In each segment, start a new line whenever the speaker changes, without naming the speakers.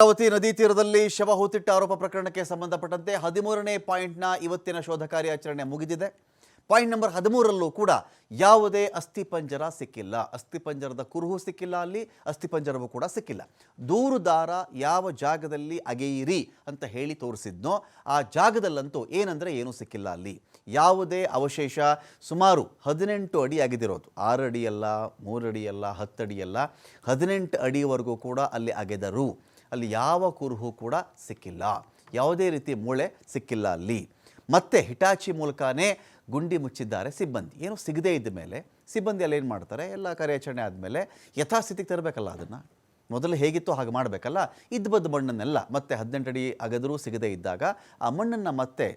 ನೇತ್ರಾವತಿ ನದಿ ತೀರದಲ್ಲಿ ಶವ ಹೂತಿಟ್ಟ ಆರೋಪ ಪ್ರಕರಣಕ್ಕೆ ಸಂಬಂಧಪಟ್ಟಂತೆ ಹದಿಮೂರನೇ ಪಾಯಿಂಟ್ನ ಇವತ್ತಿನ ಶೋಧ ಕಾರ್ಯಾಚರಣೆ ಮುಗಿದಿದೆ. ಪಾಯಿಂಟ್ ನಂಬರ್ ಹದಿಮೂರಲ್ಲೂ ಕೂಡ ಯಾವುದೇ ಅಸ್ಥಿಪಂಜರ ಸಿಕ್ಕಿಲ್ಲ. ಅಸ್ಥಿಪಂಜರದ ಕುರುಹು ಸಿಕ್ಕಿಲ್ಲ ಅಲ್ಲಿ ಅಸ್ಥಿಪಂಜರವೂ ಕೂಡ ಸಿಕ್ಕಿಲ್ಲ. ದೂರುದಾರ ಯಾವ ಜಾಗದಲ್ಲಿ ಅಗೆಯಿರಿ ಅಂತ ಹೇಳಿ ತೋರಿಸಿದ್ನೋ, ಆ ಜಾಗದಲ್ಲಂತೂ ಏನಂದರೆ ಏನೂ ಸಿಕ್ಕಿಲ್ಲ ಅಲ್ಲಿ. ಯಾವುದೇ ಅವಶೇಷ ಸುಮಾರು ಹದಿನೆಂಟು ಅಡಿ ಅಗೆದಿರೋದು. ಆರು ಅಡಿಯಲ್ಲ ಅಲ್ಲ ಹತ್ತಡಿಯಲ್ಲ ಹದಿನೆಂಟು ಅಡಿವರೆಗೂ ಕೂಡ ಅಲ್ಲಿ ಅಗೆದರು. ಅಲ್ಲಿ ಯಾವ ಕುರುಹು ಕೂಡ ಸಿಕ್ಕಿಲ್ಲ. ಯಾವುದೇ ರೀತಿ ಮೂಳೆ ಸಿಕ್ಕಿಲ್ಲ ಅಲ್ಲಿ. ಮತ್ತೆ ಹಿಟಾಚಿ ಮೂಲಕನೇ ಗುಂಡಿ ಮುಚ್ಚಿದ್ದಾರೆ ಸಿಬ್ಬಂದಿ. ಏನು ಸಿಗದೇ ಇದ್ದ ಮೇಲೆ ಸಿಬ್ಬಂದಿ ಅಲ್ಲಿ ಏನು ಮಾಡ್ತಾರೆ? ಎಲ್ಲ ಕಾರ್ಯಾಚರಣೆ ಆದಮೇಲೆ ಯಥಾಸ್ಥಿತಿಗೆ ತರಬೇಕಲ್ಲ ಅದನ್ನು? ಮೊದಲು ಹೇಗಿತ್ತು ಹಾಗೆ ಮಾಡಬೇಕಲ್ಲ? ಇದ್ದ ಬದ್ದು ಮಣ್ಣನ್ನೆಲ್ಲ ಮತ್ತೆ ಹದಿನೆಂಟು ಅಡಿ ಅಗದರೂ ಸಿಗದೇ ಇದ್ದಾಗ ಆ ಮಣ್ಣನ್ನು ಮತ್ತೆ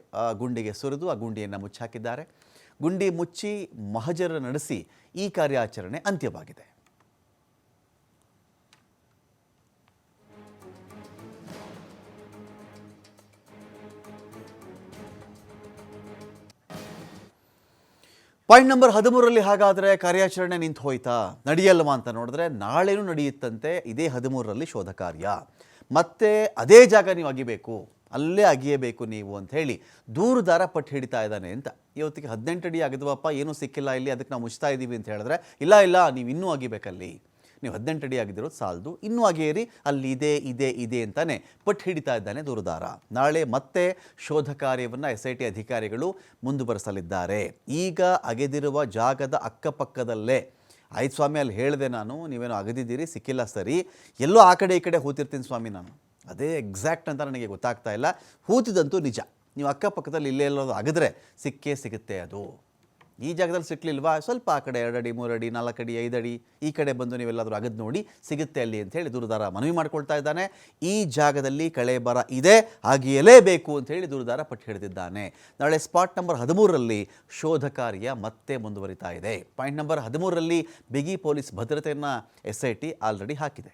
ಗುಂಡಿಗೆ ಸುರಿದು ಆ ಗುಂಡಿಯನ್ನು ಮುಚ್ಚಾಕಿದ್ದಾರೆ. ಗುಂಡಿ ಮುಚ್ಚಿ ಮಹಜರ ನಡೆಸಿ ಈ ಕಾರ್ಯಾಚರಣೆ ಅಂತ್ಯವಾಗಿದೆ. ಪಾಯಿಂಟ್ ನಂಬರ್ ಹದಿಮೂರಲ್ಲಿ ಹಾಗಾದರೆ ಕಾರ್ಯಾಚರಣೆ ನಿಂತು ಹೋಯ್ತಾ? ನಡೆಯಲ್ವಾ ಅಂತ ನೋಡಿದ್ರೆ ನಾಳೆನೂ ನಡೆಯುತ್ತಂತೆ, ಇದೇ ಹದಿಮೂರರಲ್ಲಿ ಶೋಧ ಕಾರ್ಯ. ಮತ್ತೆ ಅದೇ ಜಾಗ ನೀವು ಅಗಿಬೇಕು, ಅಲ್ಲೇ ಅಗಿಯಬೇಕು ನೀವು ಅಂತ ಹೇಳಿ ದೂರುದಾರ ಪಟ್ಟು ಹಿಡಿತಾ ಇದ್ದಾನೆ ಅಂತ. ಇವತ್ತಿಗೆ ಹದಿನೆಂಟು ಅಡಿ ಆಗಿದ್ವಪ್ಪ, ಏನೂ ಸಿಕ್ಕಿಲ್ಲ ಇಲ್ಲಿ, ಅದಕ್ಕೆ ನಾವು ಮುಚ್ತಾ ಇದ್ದೀವಿ ಅಂತ ಹೇಳಿದ್ರೆ, ಇಲ್ಲ ಇಲ್ಲ ನೀವು ಇನ್ನೂ ಅಗಿಬೇಕಲ್ಲಿ. ನೀವು ಹದಿನೆಂಟು ಅಡಿ ಆಗಿದ್ದಿರೋದು ಸಾಲದು. ಇನ್ನೂ ಆಗೇರಿ ಅಲ್ಲಿ ಇದೆ ಇದೆ ಇದೆ ಅಂತಾನೆ ಪಟ್ಟು ಹಿಡಿತಾ ಇದ್ದಾನೆ ದೂರುದಾರ. ನಾಳೆ ಮತ್ತೆ ಶೋಧ ಕಾರ್ಯವನ್ನು ಎಸ್ ಐ ಟಿ ಅಧಿಕಾರಿಗಳು ಮುಂದುವರೆಸಲಿದ್ದಾರೆ. ಈಗ ಅಗೆದಿರುವ ಜಾಗದ ಅಕ್ಕಪಕ್ಕದಲ್ಲೇ ಆಯ್ತು ಸ್ವಾಮಿ ಅಲ್ಲಿ ಹೇಳಿದೆ ನಾನು, ನೀವೇನೋ ಅಗದಿದ್ದೀರಿ, ಸಿಕ್ಕಿಲ್ಲ ಸರಿ. ಎಲ್ಲೋ ಆ ಕಡೆ ಈ ಕಡೆ ಹೂತಿರ್ತೀನಿ ಸ್ವಾಮಿ ನಾನು. ಅದೇ ಎಕ್ಸಾಕ್ಟ್ ಅಂತ ನನಗೆ ಗೊತ್ತಾಗ್ತಾ ಇಲ್ಲ. ಹೂತಿದಂತೂ ನಿಜ. ನೀವು ಅಕ್ಕಪಕ್ಕದಲ್ಲಿ ಇಲ್ಲೇ ಎಲ್ಲೋದು ಅಗದ್ರೆ ಸಿಕ್ಕೇ ಸಿಗುತ್ತೆ ಅದು. ಈ ಜಾಗದಲ್ಲಿ ಸಿಕ್ಕಲಿಲ್ವಾ ಸ್ವಲ್ಪ ಆ ಕಡೆ ಎರಡು ಅಡಿ ನಾಲ್ಕಡಿ ಅಡಿ ನಾಲ್ಕು ಅಡಿ ಐದು ಅಡಿ ಈ ಕಡೆ ಬಂದು ನೀವೆಲ್ಲಾದರೂ ಅಗದು ನೋಡಿ ಸಿಗುತ್ತೆ ಅಲ್ಲಿ ಅಂತ ಹೇಳಿ ದೂರದಾರ ಮನವಿ ಮಾಡ್ಕೊಳ್ತಾ ಇದ್ದಾನೆ. ಈ ಜಾಗದಲ್ಲಿ ಕಳೆ ಬರ ಇದೆ, ಆಗಿಯಲೇಬೇಕು ಅಂತ ಹೇಳಿ ದೂರದಾರ ಪಟ್ಟು ಹಿಡಿದಿದ್ದಾನೆ. ನಾಳೆ ಸ್ಪಾಟ್ ನಂಬರ್ ಹದಿಮೂರರಲ್ಲಿ ಶೋಧ ಕಾರ್ಯ ಮತ್ತೆ ಮುಂದುವರಿತಾ ಇದೆ. ಪಾಯಿಂಟ್ ನಂಬರ್ ಹದಿಮೂರರಲ್ಲಿ ಬಿಗಿ ಪೊಲೀಸ್ ಭದ್ರತೆಯನ್ನು ಎಸ್ ಐ ಟಿ ಆಲ್ರೆಡಿ ಹಾಕಿದೆ.